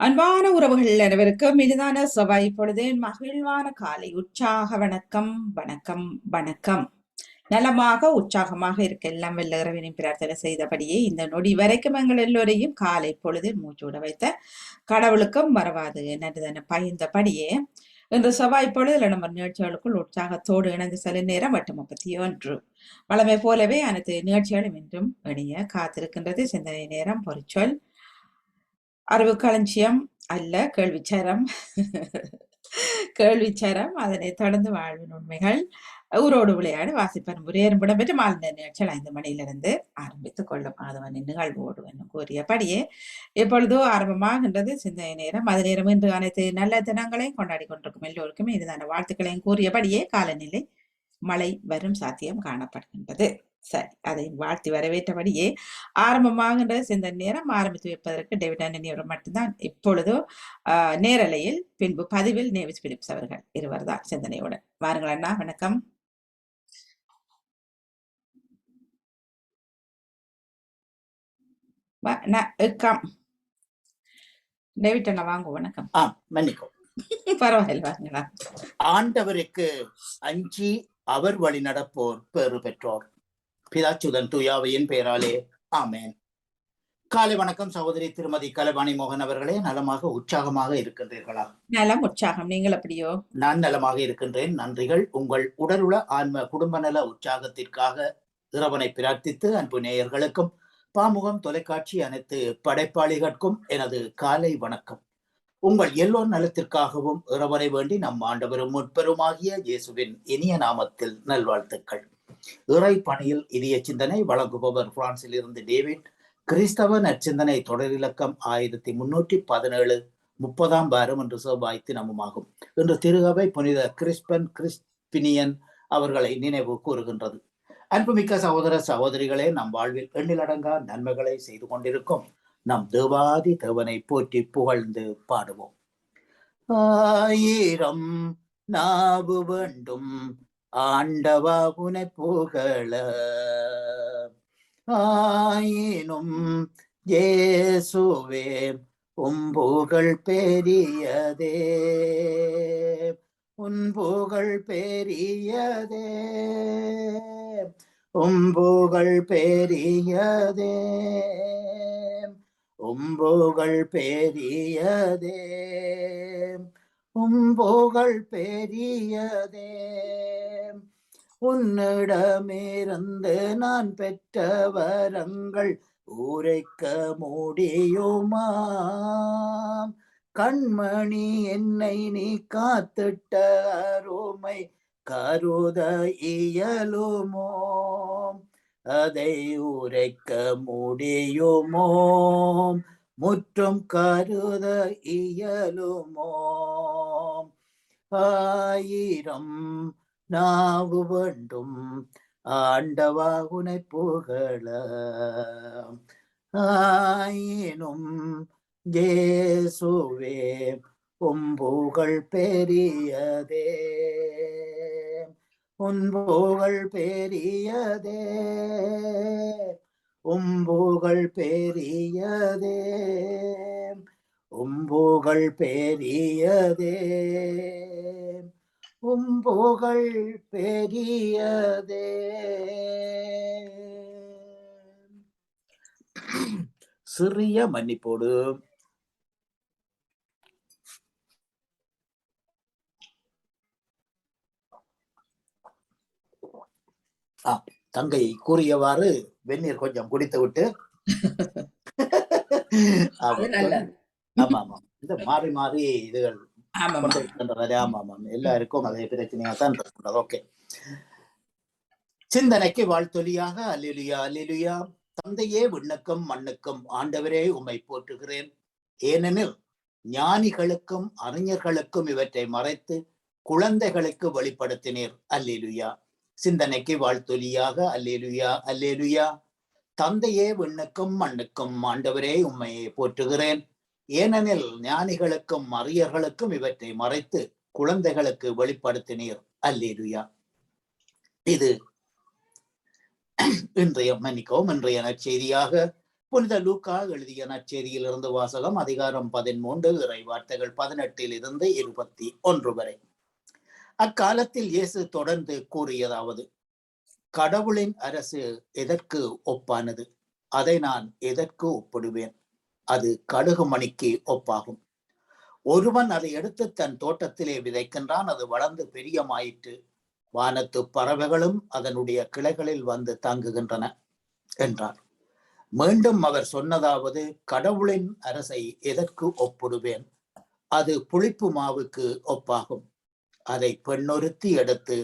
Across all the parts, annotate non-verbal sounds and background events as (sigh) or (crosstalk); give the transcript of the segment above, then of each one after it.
அன்பான உறவுகள் அனைவருக்கும் மிகுதான செவ்வாய் பொழுது மகிழ்வான காலை. உற்சாக வணக்கம் வணக்கம் வணக்கம். நலமாக உற்சாகமாக இருக்க எல்லாம் வெள்ள இறைவனின் பிரார்த்தனை செய்தபடியே இந்த நொடி வரைக்கும் எங்கள் எல்லோரையும் காலை பொழுதில் மூச்சூட வைத்த கடவுளுக்கும் மறவாது. நன்றதன பயந்தபடியே இன்று செவ்வாய் பொழுதில் நம்ம நிகழ்ச்சிகளுக்குள் உற்சாகத்தோடு இணைந்து சில நேரம் எட்டு முப்பத்தி ஒன்று. வளமை போலவே அனைத்து நிகழ்ச்சிகளும் இன்றும் இணைய காத்திருக்கின்றது. சிந்தனை நேரம் பொறிச்சொல் அறிவு களஞ்சியம் அல்ல கேள்விச்சாரம் கேள்விச்சாரம் அதனை தொடர்ந்து வாழ்வின் உண்மைகள். ஊரோடு விளையாடு வாசிப்பன் முறையேறும் இடம்பெற்று மாலை நிகழ்ச்சியில் ஐந்து மணியிலிருந்து ஆரம்பித்துக் கொள்ளும் ஆதவன் நிகழ்வு என்று கூறியபடியே எப்பொழுதோ ஆரம்பமாகின்றது. சிந்தனை நேரம் அது நேரம் இன்று அனைத்து நல்ல தினங்களையும் கொண்டாடி கொண்டிருக்கும் எல்லோருக்கும் இதுதான வாழ்த்துக்களையும் கூறியபடியே காலநிலை மழை வரும் சாத்தியம் காணப்படுகின்றது. சரி அதை வாழ்த்தி வரவேற்றபடியே ஆரம்பமாகின்ற சிந்த நேரம் ஆரம்பித்து வைப்பதற்கு டேவிட் ஆண்டனி அவர் மட்டும்தான். இப்பொழுதோ நேரலையில் பின்பு பதிவில் நேவிஸ் பிலிப்ஸ் அவர்கள் இருவர் தான் சிந்தனையோட வாருங்கள் அண்ணா வணக்கம். டேவிட் அண்ணா வாங்க வணக்கம். ஆ மன்னிக்கும் பரவாயில்ல வாங்களா ஆண்டவருக்கு அஞ்சி அவர் வழி நடப்போர் பெறு பெற்றோர். பிதாச்சுதன் துயாவையின் பெயராலே ஆமேன். காலை வணக்கம் சகோதரி திருமதி கலைவாணி மோகன் அவர்களே நலமாக உற்சாகமாக இருக்கின்றீர்களா? நலம் உற்சாகம். நீங்கள் எப்படியோ? நான் நலமாக இருக்கின்றேன். நன்றிகள். உங்கள் உடலுள்ள ஆன்ம குடும்ப நல உற்சாகத்திற்காக இறைவனை பிரார்த்தித்து அன்பு நேயர்களுக்கும் பாமுகம் தொலைக்காட்சி அனைத்து படைப்பாளிகளுக்கும் எனது காலை வணக்கம். உங்கள் எல்லோர் நலத்திற்காகவும் இறைவனை வேண்டி நம் ஆண்டவரும் முற்பெருமாகிய இயேசுவின் இனிய நாமத்தில் நல்வாழ்த்துக்கள். இறை பணியில் இதய சிந்தனை வழங்குபவர் பிரான்சில் இருந்து டேவிட். கிறிஸ்தவ நற்சிந்தனை தொடரிலக்கம் ஆயிரத்தி முன்னூற்றி பதினேழு முப்பதாம் வாரம் என்று செவ்வாய் தினமுமாகும். இன்று திருகவை புனித கிறிஸ்பன் கிறிஸ்பினியன் அவர்களை நினைவு கூறுகின்றது. அன்புமிக்க சகோதர சகோதரிகளே நம் வாழ்வில் எண்ணிலடங்கா நன்மைகளை செய்து கொண்டிருக்கும் நம் தேவாதி தேவனை போற்றி புகழ்ந்து பாடுவோம். ஆயிரம் நாவு வேண்டும் ஆண்டவா உனை புகழ. ஆயினும் ஏசுவே உம்புகள் பெரியதே. உன்புகள் பெரியதே. உம்புகள் பெரியதே. உம்புகள் பெரியதே. உம்போகள் பெரியதே. உன்னிடமிருந்து நான் பெற்ற வரங்கள் உரைக்க முடியுமா கண்மணி என்னை நீ காத்திட்ட அருமை கருத இயலுமோ? அதை உரைக்க முடியுமோ? முற்றும் கருத இயலுமோ? ஆயிரம் நாவு வேண்டும் ஆண்டவா உனை புகழ. ஆயினும் ஜேசுவே உம்புகள் பெரியதே. உன்புகள் பெரியதே. உம்புகள் பெரியதே. உம்புகள் பெரியதே. உம்புகள் பெரியதே. சிறிய மன்னிப்போடு. up. தங்கை கூறியவாறு வெந்நீர் கொஞ்சம் குடித்து விட்டு. (laughs) ஆமா ஆமா இந்த மாறி மாறி இதுகள் ஆமா ஆமா எல்லாருக்கும் அதே பிரச்சனையா தான் ஓகே. சிந்தனைக்கு வாழ்த்தொலியாக அல்லிலுயா அல்லிலுயா தந்தையே விண்ணுக்கும் மண்ணுக்கும் ஆண்டவரே உம்மை போற்றுகிறேன். ஏனெனில் ஞானிகளுக்கும் அறிஞர்களுக்கும் இவற்றை மறைத்து குழந்தைகளுக்கு வெளிப்படுத்தினீர். அல்லேலுயா சிந்தனைக்கு வாழ்த்தொலியாக அல்லேலுயா அல்லேலுயா. தந்தையே விண்ணுக்கும் மண்ணுக்கும் ஆண்டவரே உண்மையை போற்றுகிறேன். ஏனெனில் ஞானிகளுக்கும் அறியர்களுக்கும் இவற்றை மறைத்து குழந்தைகளுக்கு வெளிப்படுத்தினீர். அல்லேலுயா. இது இன்றைய மன்னிக்கவும் இன்றைய நற்செய்தியாக புனித லூக்கா எழுதிய நற்செய்தியிலிருந்து வாசகம் அதிகாரம் பதிமூன்று இறை வார்த்தைகள் பதினெட்டில் இருந்து இருபத்தி ஒன்று வரை. அக்காலத்தில் இயேசு தொடர்ந்து கூறியதாவது கடவுளின் அரசு எதற்கு ஒப்பானது? அதை நான் எதற்கு ஒப்பிடுவேன்? அது கடுகு மணிக்கு ஒப்பாகும். ஒருவன் அதை எடுத்து தன் தோட்டத்திலே விதைக்கின்றான் அது வளர்ந்து பெரியமாயிற்று. வானத்து பறவைகளும் அதனுடைய கிளைகளில் வந்து தங்குகின்றன என்றார். மீண்டும் அவர் சொன்னதாவது கடவுளின் அரசை எதற்கு ஒப்பிடுவேன்? அது புளிப்பு மாவுக்கு ஒப்பாகும். அதை பெண்ணொருத்தி எடுத்து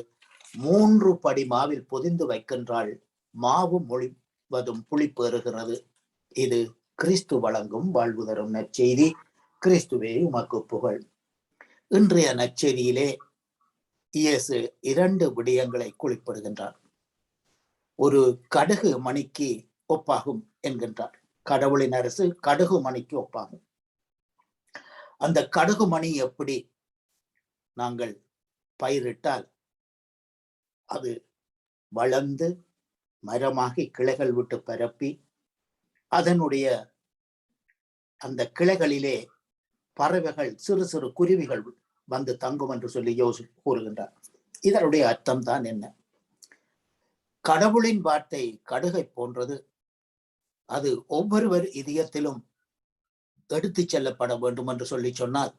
மூன்று படி மாவில் பொதிந்து வைக்கின்றாள். மாவு மொழிவதும் புளிப்பேறுகிறது. இது கிறிஸ்து வழங்கும் வாழ்வு தரும் நற்செய்தி. கிறிஸ்துவே உமக்கு புகழ். இன்றைய நற்செய்தியிலே இயேசு இரண்டு விடயங்களை குளிப்படுகின்றார் ஒரு கடுகு மணிக்கு ஒப்பாகும் என்கின்றார். கடவுளின் அரசு கடுகு மணிக்கு ஒப்பாகும். அந்த கடுகு மணி எப்படி நாங்கள் பயிரிட்டால் அது வளர்ந்து மரமாகி கிளைகள் விட்டு பரப்பி அதனுடைய அந்த கிளைகளிலே பறவைகள் சிறு சிறு குருவிகள் வந்து தங்கும் என்று சொல்லி யோசி கூறுகின்றார். இதனுடைய அர்த்தம் தான் என்ன? கடவுளின் வார்த்தை கடுகை போன்றது. அது ஒவ்வொருவர் இதயத்திலும் எடுத்துச் செல்லப்பட வேண்டும் என்று சொல்லி சொன்னால்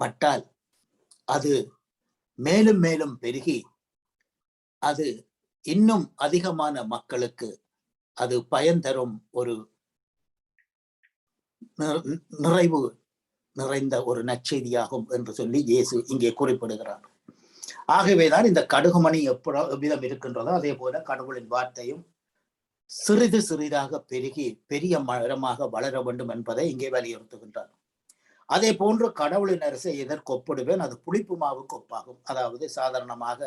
பட்டால் அது மேலும் மேலும் பெருகி அது இன்னும் அதிகமான மக்களுக்கு அது பயன் தரும் ஒரு நிறைவு நிறைந்த ஒரு நற்செய்தியாகும் என்று சொல்லி இயேசு இங்கே குறிப்பிடுகிறார். ஆகவேதான் இந்த கடுகுமணி எப்பட விதம் இருக்கின்றதோ அதே போல கடவுளின் வார்த்தையும் சிறிது சிறிதாக பெருகி பெரிய மரமாக வளர வேண்டும் என்பதை இங்கே வலியுறுத்துகின்றார். அதே போன்று கடவுளின் அரசை எதற்கு ஒப்பிடுவேன்? அது புளிப்பு மாவுக்கு ஒப்பாகும். அதாவது சாதாரணமாக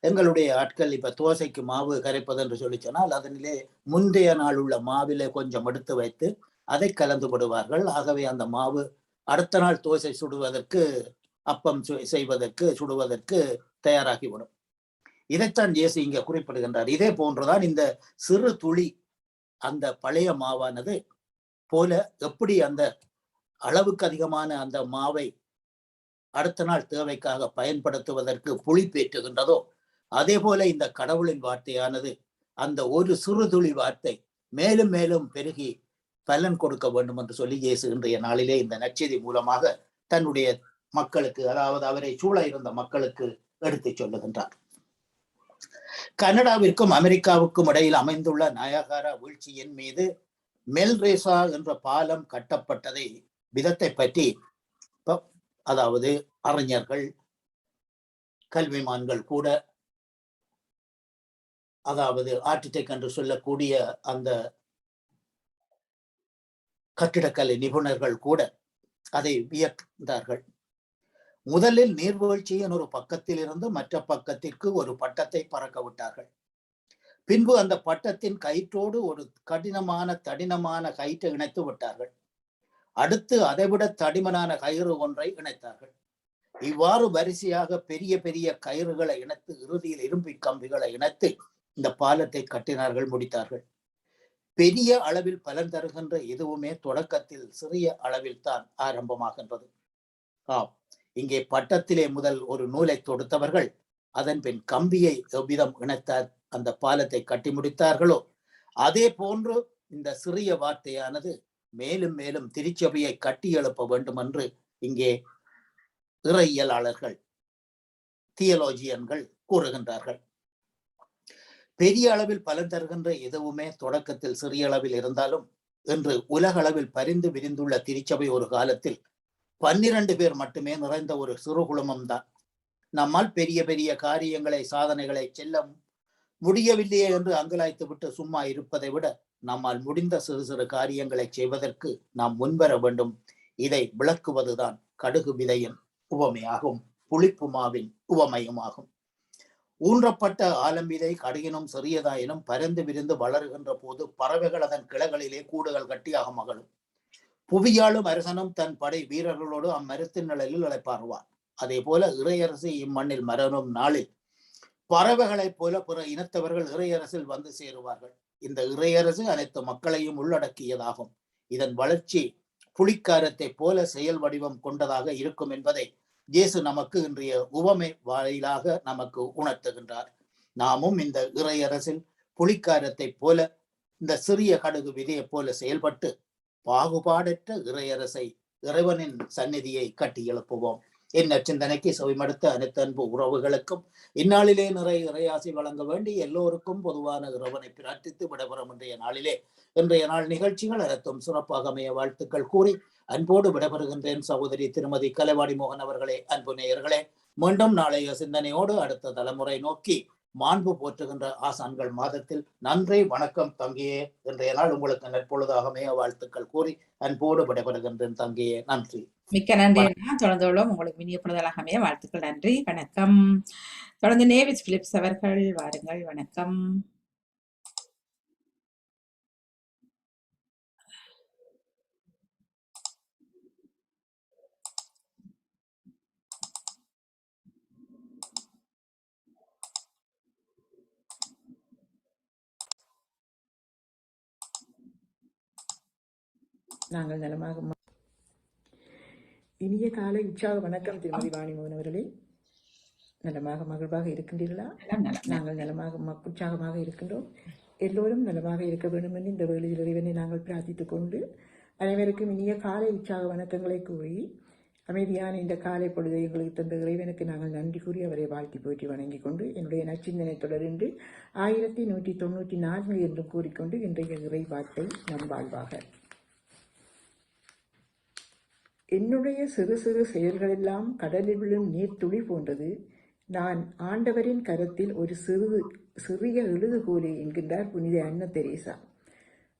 எங்களுடைய ஆட்கள் இப்ப தோசைக்கு மாவு கரைப்பது என்று சொல்லி சொன்னால் அதனிலே முந்தைய நாள் உள்ள மாவிலே கொஞ்சம் எடுத்து வைத்து அதை கலந்து விடுவார்கள் ஆகவே அந்த மாவு அடுத்த நாள் தோசை சுடுவதற்கு அப்பம் சு- செய்வதற்கு சுடுவதற்கு தயாராகிவிடும். இதைத்தான் இயேசு இங்க குறிப்பிடுகின்றார். இதே போன்றுதான் இந்த சிறு துளி அந்த பழைய மாவானது போல எப்படி அந்த அளவுக்கு அதிகமான அந்த மாவை அடுத்த நாள் தேவைக்காக பயன்படுத்துவதற்கு புளிப்பேற்றுகின்றதோ அதே போல இந்த கடவுளின் வார்த்தையானது அந்த ஒரு சிறுதுளி வார்த்தை மேலும் மேலும் பெருகி பலன் கொடுக்க வேண்டும் என்று சொல்லி இயேசு இன்றைய நாளிலே இந்த நச்செய்தி மூலமாக தன்னுடைய மக்களுக்கு அதாவது அவரை சூழ இருந்த மக்களுக்கு எடுத்துச் சொல்லுகின்றார். கனடாவிற்கும் அமெரிக்காவுக்கும் இடையில் அமைந்துள்ள நயகாரா வீழ்ச்சியின் மீது மெல்ரேசா என்ற பாலம் கட்டப்பட்டதை விதத்தை பற்றி அதாவது அறிஞர்கள் கல்விமான்கள் கூட அதாவது ஆர்டிடெக் என்று சொல்லக்கூடிய அந்த கட்டிடக்கலை நிபுணர்கள் கூட அதை வியந்தார்கள் முதலில் நீர்வீழ்ச்சியின் ஒரு பக்கத்தில் இருந்து மற்ற பக்கத்திற்கு ஒரு பட்டத்தை பறக்க விட்டார்கள். பின்பு அந்த பட்டத்தின் கயிற்றோடு ஒரு கடினமான தடினமான கயிற்றை இணைத்து விட்டார்கள். அடுத்து அதைவிட தடிமனான கயிறு ஒன்றை இணைத்தார்கள். இவ்வாறு வரிசையாக பெரிய பெரிய கயிறுகளை இணைத்து இறுதியில் இரும்பு கம்பிகளை இணைத்து இந்த பாலத்தை கட்டினார்கள் முடித்தார்கள். பெரிய அளவில் பலன் தருகின்ற எதுவுமே தொடக்கத்தில் சிறிய அளவில் தான் ஆரம்பமாகின்றது. ஆம் இங்கே பட்டத்திலே முதல் ஒரு நூலை தொடுத்தவர்கள் அதன் பின் கம்பியை எவ்விதம் இணைத்தார் அந்த பாலத்தை கட்டி முடித்தார்களோ? அதே போன்று இந்த சிறிய வார்த்தையானது மேலும் மேலும் திருச்சபையை கட்டி எழுப்ப வேண்டும் என்று இங்கே இறையியலாளர்கள் தியலோஜியன்கள் கூறுகின்றார்கள். பெரிய அளவில் பலன் தருகின்ற எதுவுமே தொடக்கத்தில் சிறிய அளவில் இருந்தாலும் இன்று உலக அளவில் பரிந்து விரிந்துள்ள திருச்சபை ஒரு காலத்தில் பன்னிரண்டு பேர் மட்டுமே நிறைந்த ஒரு சிறு குழுமம் தான். நம்மால் பெரிய பெரிய காரியங்களை சாதனைகளை செல்ல முடியவில்லையே என்று அங்கலாய்த்து விட்டு சும்மா இருப்பதை விட நம்மால் முடிந்த சிறு சிறு காரியங்களை செய்வதற்கு நாம் முன்வர வேண்டும். இதை விளக்குவதுதான் கடுகு விதையின் உவமையாகும். புளிப்பு மாவின் உவமையுமாகும். ஊன்றப்பட்ட ஆலம்பிதை கடுகினும் சிறியதாயினும் பரந்து விரிந்து வளருகின்ற போது பறவைகள் அதன் கிளைகளிலே கூடுகள் கட்டியாக மகளும் புவியாளும் அரசனும் தன் படை வீரர்களோடு அம்மரத்தின் நிழலில் இளைப்பாறுவார் அதே போல இறையரசு இம்மண்ணில் மரணும் நாளில் பறவைகளைப் போல பிற இனத்தவர்கள் இறையரசில் வந்து சேருவார்கள். இந்த இறையரசு அனைத்து மக்களையும் உள்ளடக்கியதாகும். இதன் வளர்ச்சி புலிக்காரத்தை போல செயல் வடிவம் கொண்டதாக இருக்கும் என்பதை இயேசு நமக்கு இன்றைய உவமை வாயிலாக நமக்கு உணர்த்துகின்றார். நாமும் இந்த இறையரசில் புலிக்காரத்தை போல இந்த சிறிய கடுகு விதையைப் போல செயல்பட்டு பாகுபாடற்ற இறையரசை இறைவனின் சந்நிதியை கட்டி எழுப்புவோம். என் சிந்தனைக்கு செவிமடுத்த அனைத்து அன்பு உறவுகளுக்கும் இந்நாளிலே நிறைய இறையாசி வழங்க வேண்டி எல்லோருக்கும் பொதுவான இறைவனை பிரார்த்தித்து விடைபெறும் இன்றைய நாளிலே. இன்றைய நாள் நிகழ்ச்சிகள் அனைத்தும் சிறப்பாக அமைய வாழ்த்துக்கள் கூறி அன்போடு விடைபெறுகின்றேன் சகோதரி திருமதி கலைவாணி மோகன் அவர்களே. அன்பு நேயர்களே மீண்டும் நாளைய சிந்தனையோடு அடுத்த தலைமுறை நோக்கி மாண்பு போற்றுகின்ற ஆசான்கள் மாதத்தில் நன்றி வணக்கம் தங்கியே. இன்றைய நாள் உங்களுக்கு நற்பொழுதாக அமைய வாழ்த்துக்கள் கூறி அன்போடு விடைபெறுகின்றேன் தங்கியே. நன்றி. மிக்க நன்றி அண்ணா. தொடர்ந்து உள்ளோம். உங்களுக்கு இனிய பொழுதலாக அமைய வாழ்த்துக்கள். நன்றி. வணக்கம். தொடர்ந்து நேவிஸ் பிலிப்ஸ் அவர்கள் வாருங்கள். வணக்கம். நாங்கள் நலமாக இனிய காலை உற்சாக வணக்கம் திருமதி வாணிமோகன் அவர்களே. நலமாக மகிழ்வாக இருக்கின்றீர்களா. நாங்கள் நலமாக உற்சாகமாக இருக்கின்றோம். எல்லோரும் நலமாக இருக்க வேண்டும் என்று இந்த வேளையில் இறைவனை நாங்கள் பிரார்த்தித்துக் கொண்டு அனைவருக்கும் இனிய காலை உற்சாக வணக்கங்களை கூறி அமைதியான இந்த காலை பொழுதை எங்களுக்கு தந்த இறைவனுக்கு நாங்கள் நன்றி கூறி அவரை வாழ்த்தி போற்றி வணங்கிக் கொண்டு என்னுடைய நச்சிந்தனை தொடர்ந்து ஆயிரத்தி நூற்றி தொண்ணூற்றி நான்கு என்று கூறிக்கொண்டு இன்றைய இறை வார்த்தை நம் வாழ்வாக. என்னுடைய சிறு சிறு செயல்களெல்லாம் கடலில் விழும் நீர்த்துளி போன்றது. நான் ஆண்டவரின் கரத்தில் ஒரு சிறு சிறிய எழுதுகோலே என்கின்றார் புனித அன்ன தெரேசா.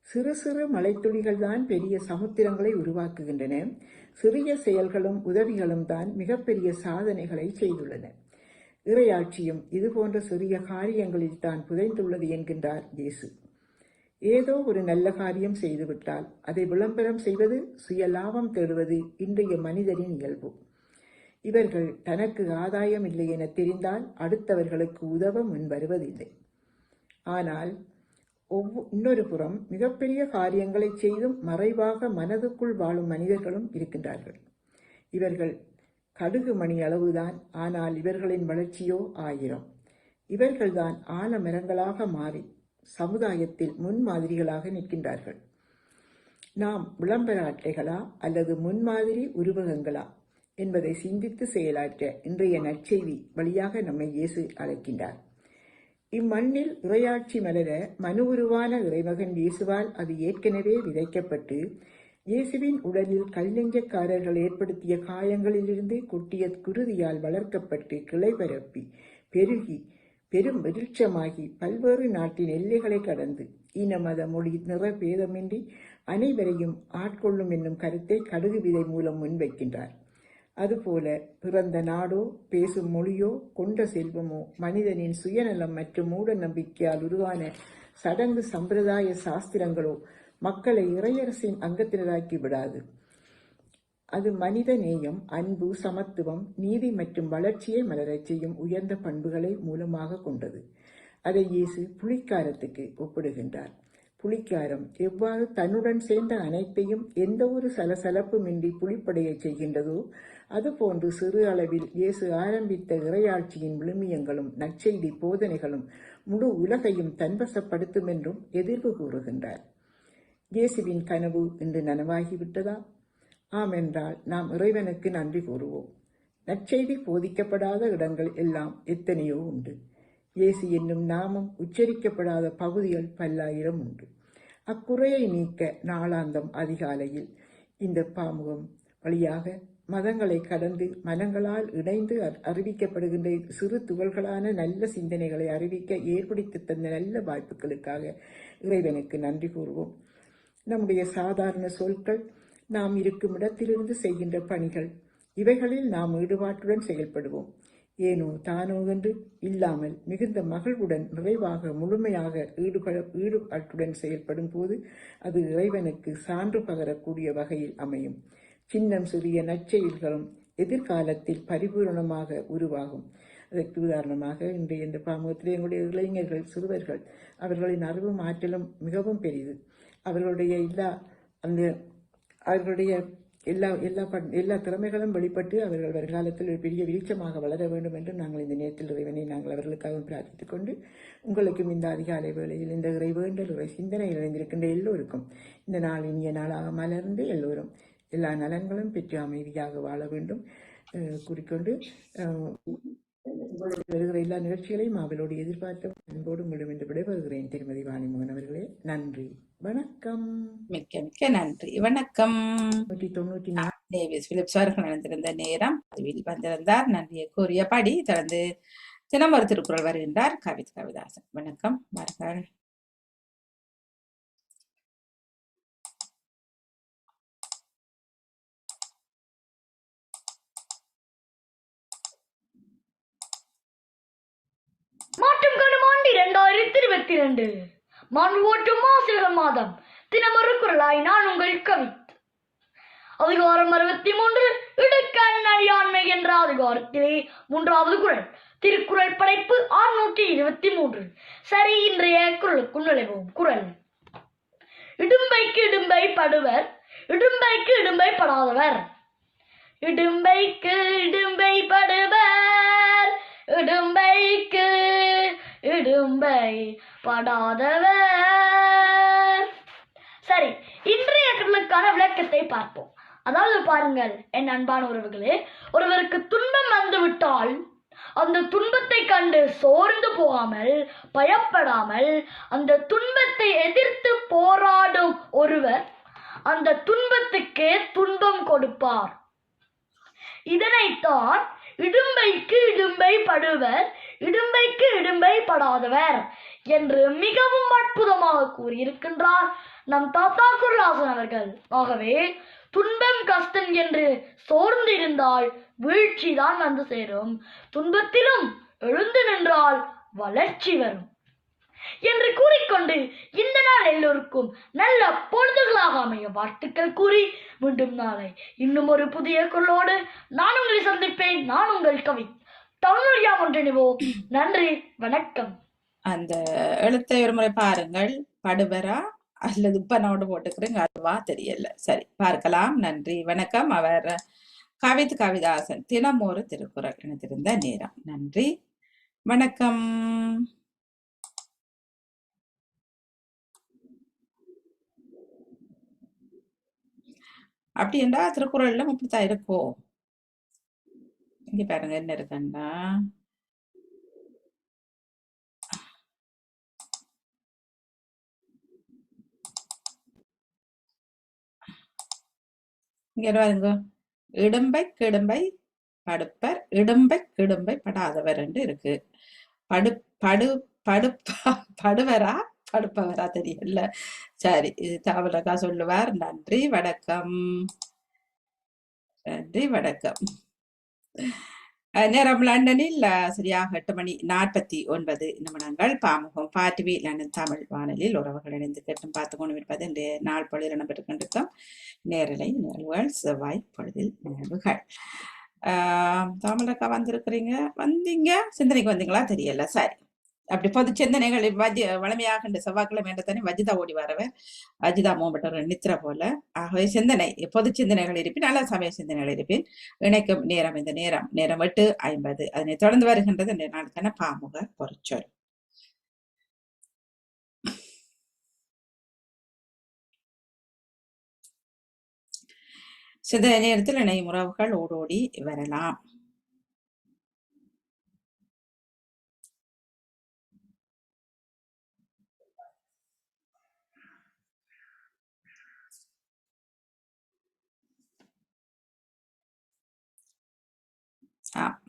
சிறு சிறு மலைத்துளிகள் தான் பெரிய சமுத்திரங்களை உருவாக்குகின்றன. சிறிய செயல்களும் உதவிகளும் தான் மிகப்பெரிய சாதனைகளை செய்துள்ளன. இறையாட்சியும் இதுபோன்ற சிறிய காரியங்களில் தான் புதைந்துள்ளது என்கின்றார் இயேசு. ஏதோ ஒரு நல்ல காரியம் செய்துவிட்டால் அதை விளம்பரம் செய்வது சுய லாபம் தேடுவது இன்றைய மனிதரின் இயல்பு. இவர்கள் தனக்கு ஆதாயம் இல்லை என தெரிந்தால் அடுத்தவர்களுக்கு உதவ முன் வருவதில்லை. ஆனால் ஒவ்வொ இன்னொரு புறம் மிகப்பெரிய காரியங்களை செய்தும் மறைவாக மனதுக்குள் வாழும் மனிதர்களும் இருக்கின்றார்கள். இவர்கள் கடுகு மணி அளவுதான் ஆனால் இவர்களின் வளர்ச்சியோ ஆயிரம். இவர்கள்தான் ஆலமரங்களாக மாறி சமுதாயத்தில் முன்மாதிரிகளாக நிற்கின்றார்கள். நாம் விளம்பர அட்டைகளா அல்லது முன்மாதிரி உருவகங்களா என்பதை சிந்தித்து செயலாற்ற இன்றைய நற்செய்தி வழியாக நம்மை இயேசு அழைக்கின்றார். இம்மண்ணில் இறையாட்சி மலர மனு உருவான இறைமகன் இயேசுவால் அது ஏற்கனவே விதைக்கப்பட்டு இயேசுவின் உடலில் கல்நெஞ்சக்காரர்கள் ஏற்படுத்திய காயங்களிலிருந்து கொட்டிய குருதியால் வளர்க்கப்பட்டு கிளை பரப்பி பெருகி பெரும் விருட்சமாகி பல்வேறு நாட்டின் எல்லைகளை கடந்து இன மத மொழி நிற பேதமின்றி அனைவரையும் ஆட்கொள்ளும் என்னும் கருத்தை கடுகு விதை மூலம் முன்வைக்கின்றார். அதுபோல பிறந்த நாடோ பேசும் மொழியோ கொண்ட செல்வமோ மனிதனின் சுயநலம் மற்றும் மூட நம்பிக்கையால் உருவான சடங்கு சம்பிரதாய சாஸ்திரங்களோ மக்களை இறையரசின் அங்கத்தினராக்கி விடாது. அது மனித நேயம் அன்பு சமத்துவம் நீதி மற்றும் வளர்ச்சியை மலரச் செய்யும் உயர்ந்த பண்புகளை மூலமாக கொண்டது. அதை இயேசு புலிக்காரத்துக்கு ஒப்பிடுகின்றார். புலிக்காரம் எவ்வாறு தன்னுடன் சேர்ந்த அனைத்தையும் எந்த ஒரு சலசலப்புமின்றி புலிப்படையச் செய்கின்றதோ அதுபோன்று சிறு அளவில் இயேசு ஆரம்பித்த இறையாட்சியின் விழுமியங்களும் நற்செய்தி போதனைகளும் முழு உலகையும் தன்வசப்படுத்தும் என்றும் எதிர்வு கூறுகின்றார். இயேசுவின் கனவு இன்று நனவாகிவிட்டதா? ஆம் என்றால் நாம் இறைவனுக்கு நன்றி கூறுவோம். நற்செய்தி போதிக்கப்படாத இடங்கள் எல்லாம் எத்தனையோ உண்டு. இயேசு என்னும் நாமம் உச்சரிக்கப்படாத பகுதிகள் பல்லாயிரம் உண்டு. அக்குறையை நீக்க நாளாந்தம் அதிகாலையில் இந்த பாமுகம் வழியாக மதங்களை கடந்து மனங்களால் இணைந்து அறிவிக்கப்படுகின்ற சிறு துகள்களான நல்ல சிந்தனைகளை அறிவிக்க ஏற்படுத்தி தந்த நல்ல வாய்ப்புகளுக்காக இறைவனுக்கு நன்றி கூறுவோம். நம்முடைய சாதாரண சொற்கள் நாம் இருக்கும் இடத்திலிருந்து செய்கின்ற பணிகள். இவைகளில் நாம் ஈடுபாட்டுடன் செயல்படுவோம். ஏனோ தானோ என்று இல்லாமல் மிகுந்த மகிழ்வுடன் நிறைவாக முழுமையாக ஈடுபட ஈடுபாட்டுடன் செயல்படும் போது அது இறைவனுக்கு சான்று பகரக்கூடிய வகையில் அமையும். சின்னம் சிறிய நற்செயல்களும் எதிர்காலத்தில் பரிபூரணமாக உருவாகும். அதற்கு உதாரணமாக இன்றைய இந்த பாமுகத்திலே எங்களுடைய இளைஞர்கள் சிறுவர்கள் அவர்களின் அறிவும் ஆற்றலும் மிகவும் பெரிது அவர்களுடைய எல்லா அந்த அவர்களுடைய எல்லா எல்லா எல்லா திறமைகளும் வெளிப்பட்டு அவர்கள் வருங்காலத்தில் ஒரு பெரிய வெளிச்சமாக வளர வேண்டும் என்று நாங்கள் இந்த நேரத்தில் இறைவனை நாங்கள் அவர்களுக்காகவும் பிரார்த்தித்துக் கொண்டு உங்களுக்கும் இந்த அதிகாலை வேளையில் இந்த இறை வேண்டல் இறை சிந்தனையில் இணைந்திருக்கின்ற எல்லோருக்கும் இந்த நாள் இனிய நாளாக மலர்ந்து எல்லோரும் எல்லா நலன்களும் பெற்று அமைதியாக வாழ வேண்டும். கூறிக்கொண்டு வருகிற எல்லா நிகழ்ச்சிகளையும் அவளோடு எதிர்பார்த்து அன்போடு உங்களிடம் என்று விடைபெறுகிறேன். திருமதி வாணிமோகன் அவர்களே நன்றி வணக்கம். மிக்க மிக்க நன்றி வணக்கம். நூற்றி தொண்ணூற்றி டேவிஸ் பிலிப்ஸ் அவர்கள் நடந்திருந்த நேரம் பதிவில் வந்திருந்தார். நன்றியை கூறியபடி தொடர்ந்து தினம் ஒரு திருக்குறள் வருகின்றார். கவித் கவிதாசன். வணக்கம். வாருங்கள் மாற்றம் காணும் ஆண்டு இரண்டாயிரத்தி இருபத்தி ரெண்டு மண் ஓட்டும் ஆசிரியர் மாதம். தினமொரு குரலாய் நான் உங்கள் கவித் அதிகாரம் அறுபத்தி மூன்று இடுக்கல் நடியாண்மை என்ற அதிகாரத்திலே மூன்றாவது குரல். திருக்குறள் படைப்பு அறுநூற்றி இருபத்தி மூன்று சரி இன்றைய குரலுக்கு நுழைவோம். குரல். இடும்பைக்கு இடும்பை படுவர் இடும்பைக்கு இடும்பை படாதவர். இடும்பைக்கு இடும்பை படுவர் இடும்பைக்கு இடும்பை படாதவர் சரி இன்றைய குரலுக்கான விளக்கத்தை பார்ப்போம். அதாவது பாருங்கள் என் அன்பான உறவுகளே ஒருவருக்கு துன்பம் வந்துவிட்டால் அந்த துன்பத்தை கண்டு சோர்ந்து போகாமல் பயப்படாமல் அந்த துன்பத்தை எதிர்த்து போராடும் ஒருவர் அந்த துன்பத்துக்கே துன்பம் கொடுப்பார். இதனைத்தான் இடும்பைக்கு இடும்பை படுவர் இடும்பைக்கு இடும்பை படாதவர் என்று மிகவும் அற்புதமாக கூறியிருக்கின்றார் நம் தாத்தா குருராசன் அவர்கள். ஆகவே துன்பம் கஷ்டம் என்று சோர்ந்திருந்தால் வீழ்ச்சி தான் வந்து சேரும். துன்பத்திலும் எழுந்து நின்றால் வளர்ச்சி வரும். என்று கூறிக்கொண்டு இந்த நாள் எல்லோருக்கும் நல்ல பொழுதுகளாக அமைய வாழ்த்துக்கள் கூறி மீண்டும் நாளை இன்னும் ஒரு புதிய குரலோடு நான் உங்களை சந்திப்பேன். நான் உங்கள் கவி தமிழொழியா ஒன்றிணைவோம். நன்றி வணக்கம். அந்த எழுத்தை ஒரு முறை பாருங்கள். படுவரா அல்லது உப்பனோடு போட்டுக்கிறீங்க அதுவா? தெரியல. சரி பார்க்கலாம். நன்றி வணக்கம். அவர் கவித் கவிதாசன். தினம் ஒரு திருக்குறள் இணைத்திருந்த நேரம். நன்றி வணக்கம். அப்படி என்றா திருக்குறள்ல இப்படித்தான் இருக்கும். இங்க பாருங்க என்ன இருக்குண்டா இங்க பாருங்க இடும்பை கிடும்பை படுப்பர் இடும்பை கிடும்பை படாதவர் என்று இருக்கு. படு படு படுப்பா படுவரா படுப்பவரா தெரியல. சரி இது தாவலக்கா சொல்லுவார். நன்றி வணக்கம். நன்றி வணக்கம். நேரம் லண்டனில் சரியாக எட்டு மணி நாற்பத்தி ஒன்பது நிமிடங்கள். பாமுகம் பாட்டிவி லண்டன் தமிழ் வானொலியில் உறவுகள் இணைந்து கேட்டும் பார்த்து கொண்டு இருப்பது இன்றைய நாள் பொழுதில் இடம்பெற்றுக் கொண்டிருக்கும் நேரலை நிகழ்வுகள் செவ்வாய் பொழுதில் நிகழ்வுகள் தமிழக்கா வந்திருக்கிறீங்க? வந்தீங்க? சிந்தனைக்கு வந்தீங்களா? தெரியல. சரி. அப்படி பொது சிந்தனைகள் வஜி வளமையாக இந்த செவ்வாய்க்கிழமை என்ற தனி வஜிதா ஓடி வரவர் வஜிதா மூம்பட்டவர் நித்திர போல. ஆகவே சிந்தனை பொது சிந்தனைகள் இருப்பின் நல்ல சமய சிந்தனைகள் இருப்பின் இணைக்கும் நேரம் இந்த நேரம். நேரம் எட்டு ஐம்பது. அதனை தொடர்ந்து வருகின்றது இந்த நாளுக்கான பாமுக பொருச்சொல் சிந்தனை நேரத்தில் இணையும் உறவுகள் ஓடோடி வரலாம்.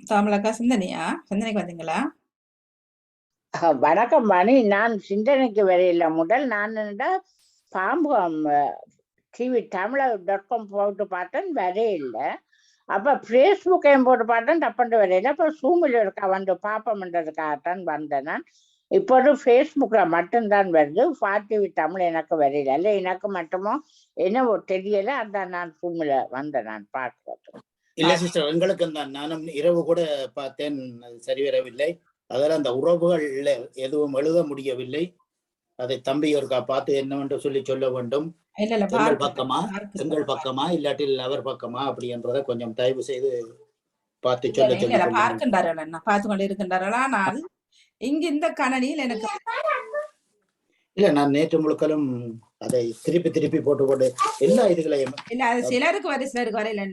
தாமலக்கா சிந்தனையா? சிந்தனைக்கு வந்தீங்களா? வணக்கம் மணி. நான் சிந்தனைக்கு வரையில. முதல் நான் என்னடா பாம்பு டிவி தமிழர் டாட் காம் போட்டு பார்த்தேன் வரையில. அப்ப ஃபேஸ்புக்கையும் போட்டு பார்த்தேன் தப்பண்டு வரையில. அப்ப சூமில் இருக்கா வந்து பாப்பம்ன்றதுக்காகத்தான் வந்தேன் நான். இப்போது ஃபேஸ்புக்ல மட்டும்தான் வருது. ஃபார் டிவி தமிழ் எனக்கு வரையில. இல்லை எனக்கு மட்டுமோ என்னவோ தெரியல. அதான் நான் சூமில் வந்தேன் நான் பார்க்கறதுக்கு. இல்ல சிஸ்டர் எங்களுக்கும் தான் நானும் இரவு கூட பார்த்தேன் அது சரி வரவில்லை. அதில் அந்த உறவுகள்ல எதுவும் எழுத முடியவில்லை. அதை தம்பி ஒருக்கா பார்த்து என்னவென்று சொல்லி சொல்ல வேண்டும். எங்கள் பக்கமா? எங்கள் பக்கமா? இல்லாட்டில் அவர் பக்கமா? அப்படின்றத கொஞ்சம் தயவு செய்து பார்த்து சொல்ல. பார்க்கின்றார்கள் பார்த்து கொண்டு இருக்கின்றார்கள் ஆனால் இங்கு இந்த கணனியில் எனக்கு இல்ல நான் நேற்று முழுக்கலும் அதை திருப்பி திருப்பி போட்டு போட்டு எல்லா இதுகளையும் இல்ல அது சிலருக்கு வரை சிலருக்கு வரையில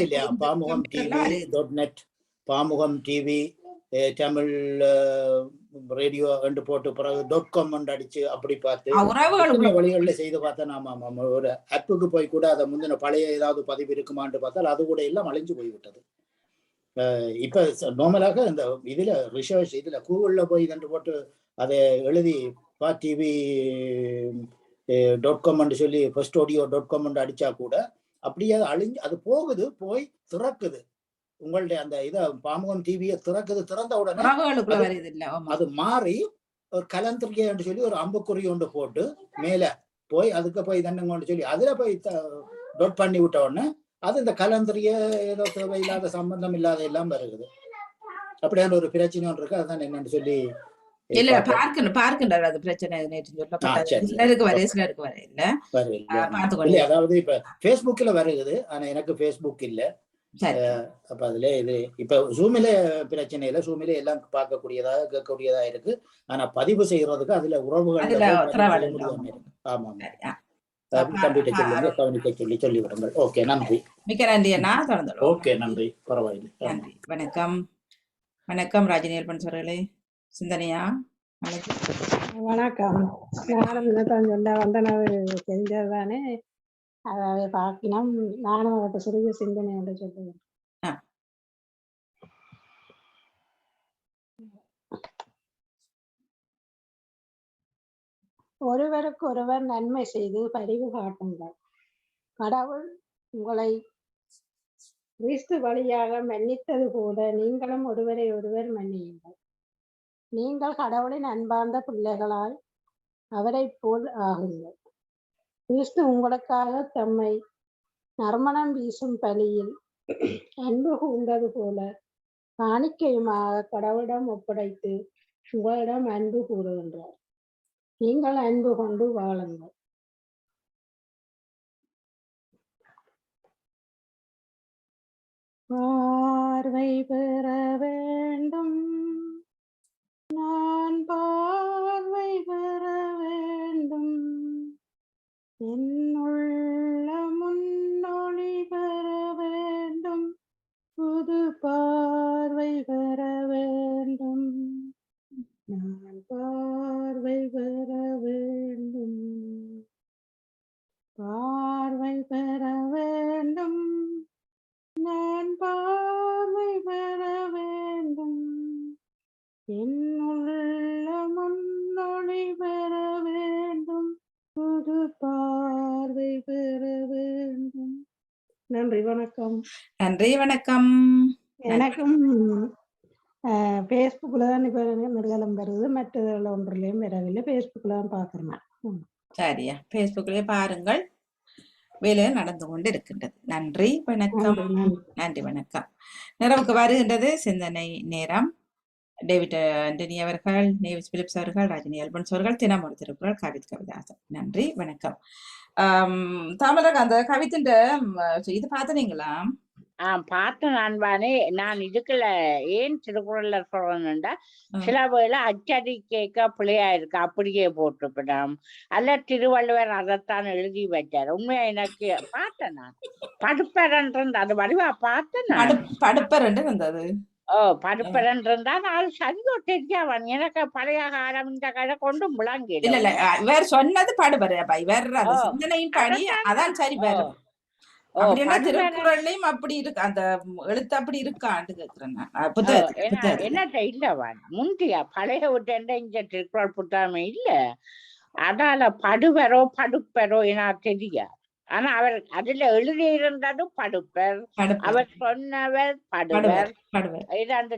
இல்லையா? Pamukam TV. Dot net Pamukam TV Tamil radio என்று போட்டு பிறகு. டாட் காம் அடிச்சு அப்படி பார்த்து வழிகளில் செய்து பார்த்தா நாம ஆமா, ஒரு ஆப்புக்கு போய் கூட அதை முந்தின பழைய ஏதாவது பதிவு இருக்குமான்னு பார்த்தால் அது கூட எல்லாம் அழிஞ்சு போய்விட்டது. இப்ப நார்மலாக இந்த இதுல ரிசர்ச் இதுல கூகுள்ல போய் இதன்று போட்டு அதை எழுதி பா டிவி டாட் காம் சொல்லி ஃபர்ஸ்ட் ஆடியோ டாட் காம் அடிச்சா கூட அப்படியே அழிஞ்சு அது போகுது போய் திறக்குது. உங்களுடைய அந்த இதை பாமுகம் டிவியை திறக்குது திறந்த உடனே அது- மாறி ஒரு கலந்திரிக்கை என்று சொல்லி ஒரு அம்புக்குறி ஒன்று போட்டு மேல போய் அதுக்கு போய் தண்ணுங்கன்னு சொல்லி அதுல போய் டொட் பண்ணி விட்ட உடனே அது இந்த கலந்திரிய ஏதோ தேவையில்லாத சம்பந்தம் இல்லாத எல்லாம் வருகுது அப்படியான ஒரு பிரச்சனை ஒன்று இருக்கு. அதான் என்னன்னு சொல்லி இல்ல. பார்க்கணும் பார்க்கின்றார் அது பிரச்சனை நேற்று சொல்லப்பட்டது. சிலருக்கு சிலருக்கு வரை இல்ல? வரவில்லை. பார்த்து இல்ல கொண்டு அதாவது இப்ப Facebookல வருகுது ஆனா எனக்கு Facebook இல்ல. அப்ப அதுல இது இப்ப ஜூமில பிரச்சனை இல்லை. ஜூமில எல்லாம் பார்க்கக்கூடியதா கேட்கக்கூடியதா இருக்கு. ஆனா பதிவு செய்யறதுக்கு அதுல உறவுகள் ஆமா கவனிக்க சொல்லி சொல்லி விடுங்கள். ஓகே நன்றி. மிக்க நன்றி அண்ணா. தொடர்ந்து ஓகே நன்றி. பரவாயில்லை. நன்றி. வணக்கம். வணக்கம் ராஜினி பன்சவர்களே சிந்தனையா? வணக்கம். நானும் இன்னத்தான் சொல்ல வந்தனவு செஞ்சதுதானே அதை பார்க்கணும் நானும் அவர்கிட்ட சிறிய சிந்தனை என்று சொல்லுவேன். ஒருவருக்கு ஒருவர் நன்மை செய்து பரிவு காட்டுங்கள். கடவுள் உங்களை கிறிஸ்து வழியாக மன்னித்தது போல நீங்களும் ஒருவரை ஒருவர் மன்னியுங்கள். நீங்கள் கடவுளின் அன்பார்ந்த பிள்ளைகளாய் அவரை போல் ஆகுங்கள். கிறிஸ்து உங்களுக்காக தம்மை நறுமணம் வீசும் பலியில் அன்பு கூர்ந்தது போல காணிக்கையுமாக கடவுளிடம் ஒப்படைத்து உங்களிடம் அன்பு கூறுகின்றார். நீங்கள் அன்பு கொண்டு வாழுங்கள். பார்வை பெறவே நன்றி வணக்கம். எனக்கும் ஃபேஸ்புக்கில் தான் இப்போ நெடுகாலம் வருது. மற்றதில் ஒன்றுலையும் வரவில்லை. ஃபேஸ்புக்கில் தான் பார்க்குறேன் சரியா. பேஸ்புக்லயே பாருங்கள். வேலை நடந்து கொண்டு இருக்கின்றது நன்றி வணக்கம். நன்றி வணக்கம். நிறைவுக்கு வருகின்றது சிந்தனை நேரம். டேவிட் ஆண்டனி அவர்கள் நேவிஸ் பிலிப்ஸ் அவர்கள் ராஜினி அல்பன்ஸ் அவர்கள் தினமொரு திருக்குறள் கவித் கவிதாசன். நன்றி வணக்கம். தாமரக் அந்த கவித்தின் இது பார்த்தனீங்களா ஆ பார்த்தேன் அன்பானே நான் இதுக்குள்ள ஏன் திருக்குறள்ல ம். சில வேளை அச்சடி கேட்க பிள்ளையா இருக்கு அப்படியே போட்டுப்பிடாம் அல்ல திருவள்ளுவர் அதைத்தான் எழுதி வச்சார் உண்மையா எனக்கு பார்த்தேன் நான் படுப்பரன் அது வடிவா பார்த்தேன் நான் படு படுப்பர் என்று இருந்தது ஓ படுப்பரன் இருந்தா நாலு சரியோ தெரியாவன் எனக்கு பழைய காலம் இந்த கதை கொண்டு இல்ல இல்ல இவர் சொன்னது அப்ப. இவர் சிந்தனையின் படி அதான் சரி வரும் திருக்குறள்லயும் அப்படி இருக்கு அந்த எழுத்து அப்படி இருக்கான்னு கேக்குறேன் என்னட்ட இல்லவன் முந்தியா? பழைய விட்டு இந்த திருக்குறள் புத்தகமே இல்ல. அதால படுவரோ படுப்பரோ என தெரியாது ஆனா அவர் அதுல எழுதி இருந்ததும் படுப்பர். அவர் சொன்னவர் படுவர். படுவர் படுவர். இது அந்த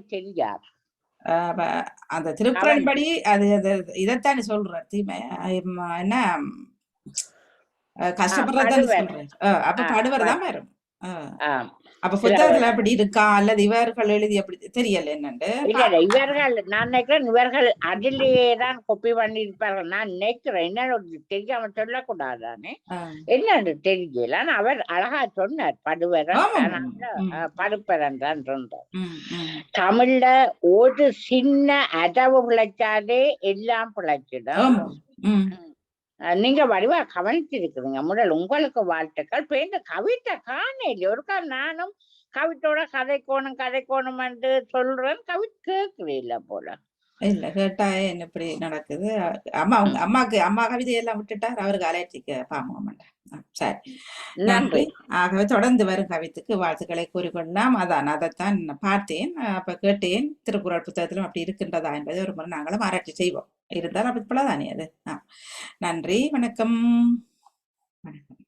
திருக்குறள் படி அது இதைத்தானே சொல்றார் தீமை. என்ன? அஹ், ஆ, கஷ்டப்படுறதானே படுவர். சொல்றாரு அஹ், அப்ப படுவர் தான் வரும். அப்ப புத்தகத்துல அப்படி இருக்கா? அல்லது இவர்கள் எழுதி அப்படி தெரியல என்னண்டு? இவர்கள் நான் நினைக்கிறேன் இவர்கள் அதிலேயே தான் கொப்பி பண்ணி இருப்பார்கள் நான் நினைக்கிறேன். என்ன தெரியாம சொல்லக்கூடாதானே? என்னன்னு தெரியல அவர் அழகா சொன்னார். படுவரன் படுப்பரன் தான் சொன்னார். தமிழ்ல ஒரு சின்ன அதவு பிழைச்சாலே எல்லாம் பிழைச்சிடும். நீங்க வடிவா கவனிச்சிருக்கிறீங்க முதல் உங்களுக்கு வாழ்த்துக்கள். பேருந்து கவிதை காணையில ஒருக்கா நானும் கவித்தோட கதைக்கோணும் கதைக்கோணும் என்று சொல்றேன். கவி கேட்கிறீல்ல போல. இல்ல கேட்டா என்ன இப்படி நடக்குது? அம்மா அவங்க அம்மாக்கு அம்மா கவிதையெல்லாம் விட்டுட்டார். அவருக்கு அலர்ஜிக்கு பாமம் சரி. நன்றி. ஆகவே தொடர்ந்து வரும் கவித்துக்கு வாழ்த்துக்களை கூறிக்கொண்டாம். அதான் அதைத்தான் பார்த்தேன். அப்ப கேட்டேன் திருக்குறள் புத்தகத்திலும் அப்படி இருக்கின்றதா என்பதை ஒரு முறை நாங்களும் ஆராய்ச்சி செய்வோம். இருந்தால் அப்படி போலதானே அது. நன்றி. வணக்கம். வணக்கம்.